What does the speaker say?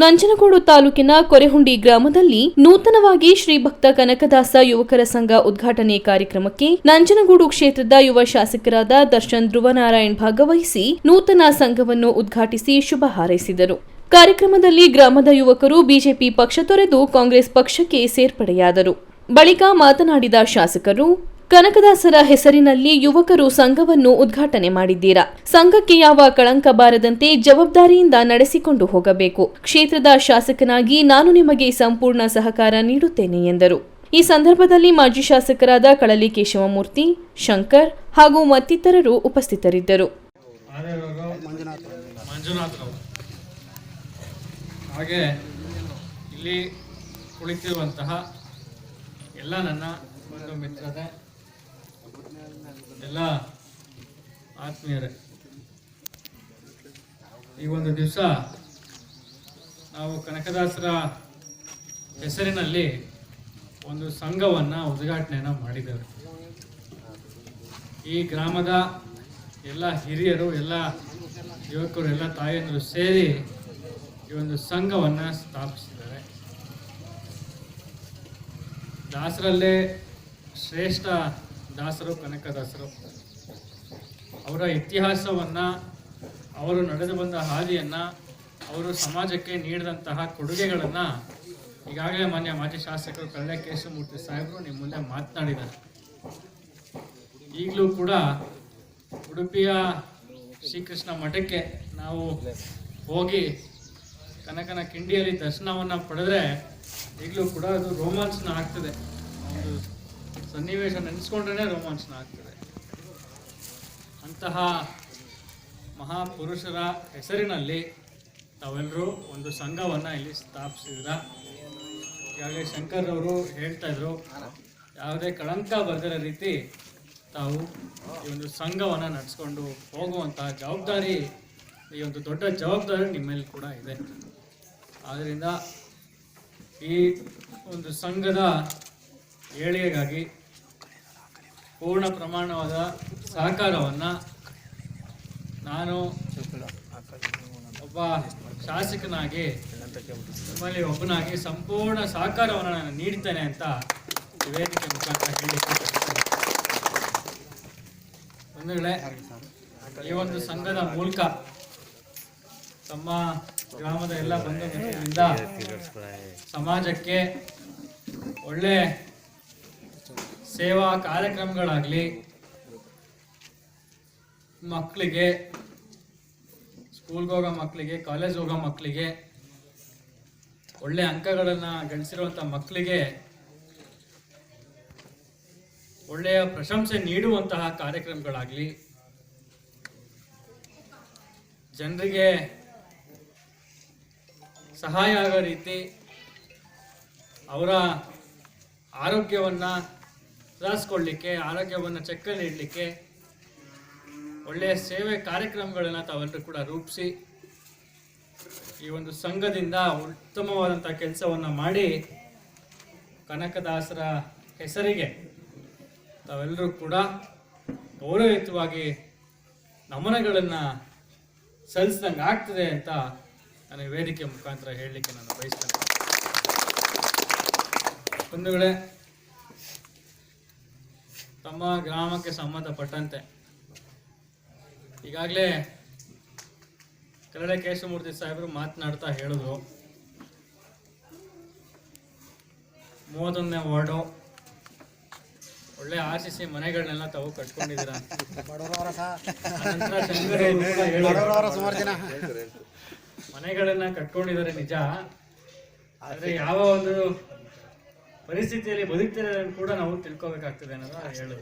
ನಂಜನಗೂಡು ತಾಲೂಕಿನ ಕೊರೆಹುಂಡಿ ಗ್ರಾಮದಲ್ಲಿ ನೂತನವಾಗಿ ಶ್ರೀ ಭಕ್ತ ಕನಕದಾಸ ಯುವಕರ ಸಂಘ ಉದ್ಘಾಟನೆ ಕಾರ್ಯಕ್ರಮಕ್ಕೆ ನಂಜನಗೂಡು ಕ್ಷೇತ್ರದ ಯುವ ಶಾಸಕರಾದ ದರ್ಶನ್ ಧ್ರುವನಾರಾಯಣ್ ಭಾಗವಹಿಸಿ ನೂತನ ಸಂಘವನ್ನು ಉದ್ಘಾಟಿಸಿ ಶುಭ ಹಾರೈಸಿದರು. ಕಾರ್ಯಕ್ರಮದಲ್ಲಿ ಗ್ರಾಮದ ಯುವಕರು ಬಿಜೆಪಿ ಪಕ್ಷ ತೊರೆದು ಕಾಂಗ್ರೆಸ್ ಪಕ್ಷಕ್ಕೆ ಸೇರ್ಪಡೆಯಾದರು. ಬಳಿಕ ಮಾತನಾಡಿದ ಶಾಸಕರು ಕನಕದಾಸರ ಹೆಸರಿನಲ್ಲಿ ಯುವಕರು ಸಂಘವನ್ನು ಉದ್ಘಾಟನೆ ಮಾಡಿದ್ದೀರಾ? ಸಂಘಕ್ಕೆ ಯಾವ ಕಳಂಕ ಬಾರದಂತೆ ಜವಾಬ್ದಾರಿಯಿಂದ ನಡೆಸಿಕೊಂಡು ಹೋಗಬೇಕು. ಕ್ಷೇತ್ರದ ಶಾಸಕನಾಗಿ ನಾನು ನಿಮಗೆ ಸಂಪೂರ್ಣ ಸಹಕಾರ ನೀಡುತ್ತೇನೆ ಎಂದರು. ಈ ಸಂದರ್ಭದಲ್ಲಿ ಮಾಜಿ ಶಾಸಕರಾದ ಕಳಲಿ ಕೇಶವಮೂರ್ತಿ ಶಂಕರ್ ಹಾಗೂ ಮತ್ತಿತರರು ಉಪಸ್ಥಿತರಿದ್ದರು. ಹಾಗೆ ಇಲ್ಲಿ ಕುಳಿತಿರುವಂತಹ ಎಲ್ಲ ನನ್ನ ಬಂಧು ಮಿತ್ರರೇ ಎಲ್ಲ ಆತ್ಮೀಯರೇ, ಈ ಒಂದು ದಿವಸ ನಾವು ಕನಕದಾಸರ ಹೆಸರಿನಲ್ಲಿ ಒಂದು ಸಂಘವನ್ನು ಉದ್ಘಾಟನೆಯನ್ನು ಮಾಡಿದ್ದೇವೆ. ಈ ಗ್ರಾಮದ ಎಲ್ಲ ಹಿರಿಯರು, ಎಲ್ಲ ಯುವಕರು, ಎಲ್ಲ ತಾಯಿಯಂದರು ಸೇರಿ ಈ ಒಂದು ಸಂಘವನ್ನು ಸ್ಥಾಪಿಸಿದ್ದಾರೆ. ದಾಸರಲ್ಲೇ ಶ್ರೇಷ್ಠ ದಾಸರು, ಕನಕದಾಸರು. ಅವರ ಇತಿಹಾಸವನ್ನು, ಅವರು ನಡೆದು ಬಂದ ಹಾದಿಯನ್ನು, ಅವರು ಸಮಾಜಕ್ಕೆ ನೀಡಿದಂತಹ ಕೊಡುಗೆಗಳನ್ನು ಈಗಾಗಲೇ ಮಾನ್ಯ ಮಾಜಿ ಶಾಸಕರು ಕಳ್ಳೆ ಕೇಶವಮೂರ್ತಿ ಸಾಹೇಬರು ನಿಮ್ಮ ಮುಂದೆ ಮಾತನಾಡಿದ್ದಾರೆ. ಈಗಲೂ ಕೂಡ ಉಡುಪಿಯ ಶ್ರೀಕೃಷ್ಣ ಮಠಕ್ಕೆ ನಾವು ಹೋಗಿ ಕನಕನ ಕಿಂಡಿಯಲ್ಲಿ ದರ್ಶನವನ್ನು ಪಡೆದ್ರೆ ಈಗಲೂ ಕೂಡ ಅದು ರೋಮಾಂಚನ ಆಗ್ತದೆ. ಒಂದು ಸನ್ನಿವೇಶ ನೆನೆಸ್ಕೊಂಡ್ರೇ ರೋಮಾಂಚನ ಆಗ್ತದೆ. ಅಂತಹ ಮಹಾಪುರುಷರ ಹೆಸರಿನಲ್ಲಿ ತಾವೆಲ್ಲರೂ ಒಂದು ಸಂಘವನ್ನು ಇಲ್ಲಿ ಸ್ಥಾಪಿಸಿದ್ರ. ಈಗಾಗಲೇ ಶಂಕರ್ ಅವರು ಹೇಳ್ತಾ ಇದ್ರು, ಯಾವುದೇ ಕಳಂಕ ಬರೆದಿರೋ ರೀತಿ ತಾವು ಈ ಒಂದು ಸಂಘವನ್ನು ನಡೆಸ್ಕೊಂಡು ಹೋಗುವಂತಹ ಜವಾಬ್ದಾರಿ, ಈ ಒಂದು ದೊಡ್ಡ ಜವಾಬ್ದಾರಿ ನಿಮ್ಮಲ್ಲಿ ಕೂಡ ಇದೆ. ಆದ್ದರಿಂದ ಈ ಒಂದು ಸಂಘದ ಏಳಿಗೆಗಾಗಿ ಪೂರ್ಣ ಪ್ರಮಾಣವಾದ ಸಹಕಾರವನ್ನು ನಾನು ಒಬ್ಬ ಶಾಸಕನಾಗಿ, ನಿಮ್ಮಲ್ಲಿ ಒಬ್ಬನಾಗಿ ಸಂಪೂರ್ಣ ಸಹಕಾರವನ್ನು ನಾನು ನೀಡ್ತೇನೆ ಅಂತ ವೇದಿಕೆ ಮುಖಾಂತರ ಹೇಳಿದ್ದೇನೆ. ಬಂಧುಗಳೇ, ಈ ಒಂದು ಸಂಘದ ಮೂಲಕ ತಮ್ಮ ಗ್ರಾಮದ ಎಲ್ಲ ಬಂಧು ಮಿತ್ರರಿಂದ ಸಮಾಜಕ್ಕೆ ಒಳ್ಳೆ ಸೇವಾ ಕಾರ್ಯಕ್ರಮಗಳಾಗಲಿ ಮಕ್ಕಳಿಗೆ ಸ್ಕೂಲ್ಗೆ ಹೋಗೋ ಮಕ್ಕಳಿಗೆ ಕಾಲೇಜ್ ಹೋಗೋ ಮಕ್ಕಳಿಗೆ ಒಳ್ಳೆ ಅಂಕಗಳನ್ನು ಗಳಿಸಿರುವಂಥ ಮಕ್ಕಳಿಗೆ ಒಳ್ಳೆಯ ಪ್ರಶಂಸೆ ನೀಡುವಂತಹ ಕಾರ್ಯಕ್ರಮಗಳಾಗಲಿ, ಜನರಿಗೆ ಸಹಾಯ ಆಗೋ ರೀತಿ ಅವರ ಆರೋಗ್ಯವನ್ನು ಸುಧಾರಿಸ್ಕೊಳ್ಳಿಕ್ಕೆ ಆರೋಗ್ಯವನ್ನು ಚೆಕ್ಕಲ್ಲಿ ಇಡಲಿಕ್ಕೆ, ಒಳ್ಳೆಯ ಸೇವೆ ಕಾರ್ಯಕ್ರಮಗಳನ್ನು ತಾವೆಲ್ಲರೂ ಕೂಡ ರೂಪಿಸಿ, ಈ ಒಂದು ಸಂಘದಿಂದ ಉತ್ತಮವಾದಂಥ ಕೆಲಸವನ್ನು ಮಾಡಿ, ಕನಕದಾಸರ ಹೆಸರಿಗೆ ತಾವೆಲ್ಲರೂ ಕೂಡ ಗೌರವಯುತವಾಗಿ ನಮನಗಳನ್ನು ಸಲ್ಲಿಸಿದಂಗೆ ಆಗ್ತದೆ ಅಂತ ನನಗೆ ವೇದಿಕೆ ಮುಖಾಂತರ ಹೇಳಲಿಕ್ಕೆ ನಾನು ಬಯಸ್ತೇನೆ. ಬಂಧುಗಳೇ ತಮ್ಮ ಗ್ರಾಮಕ್ಕೆ ಸಂಬಂಧಪಟ್ಟಂತೆ. ಈಗಾಗಲೇ ಕರಡೆ ಕೇಶವಮೂರ್ತಿ ಸಾಹೇಬರು ಮಾತನಾಡ್ತಾ ಹೇಳಿದ್ರು. ಮೂವತ್ತೊಂದನೇ ವಾರ್ಡು. ಒಳ್ಳೆ ಆಶಿಸಿ ಮನೆಗಳನ್ನೆಲ್ಲ ತಾವು ಕಟ್ಕೊಂಡಿದ್ದೀರಾ. ಮನೆಗಳನ್ನ ಕಟ್ಕೊಂಡಿದ್ದಾರೆ ನಿಜ. ಆದ್ರೆ ಯಾವ ಒಂದು ಪರಿಸ್ಥಿತಿಯಲ್ಲಿ ಬದುಕ್ತಿರೋದನ್ನು ಕೂಡ ನಾವು ತಿಳ್ಕೊಬೇಕಾಗ್ತದೆ ಅನ್ನೋದು ಹೇಳುದು.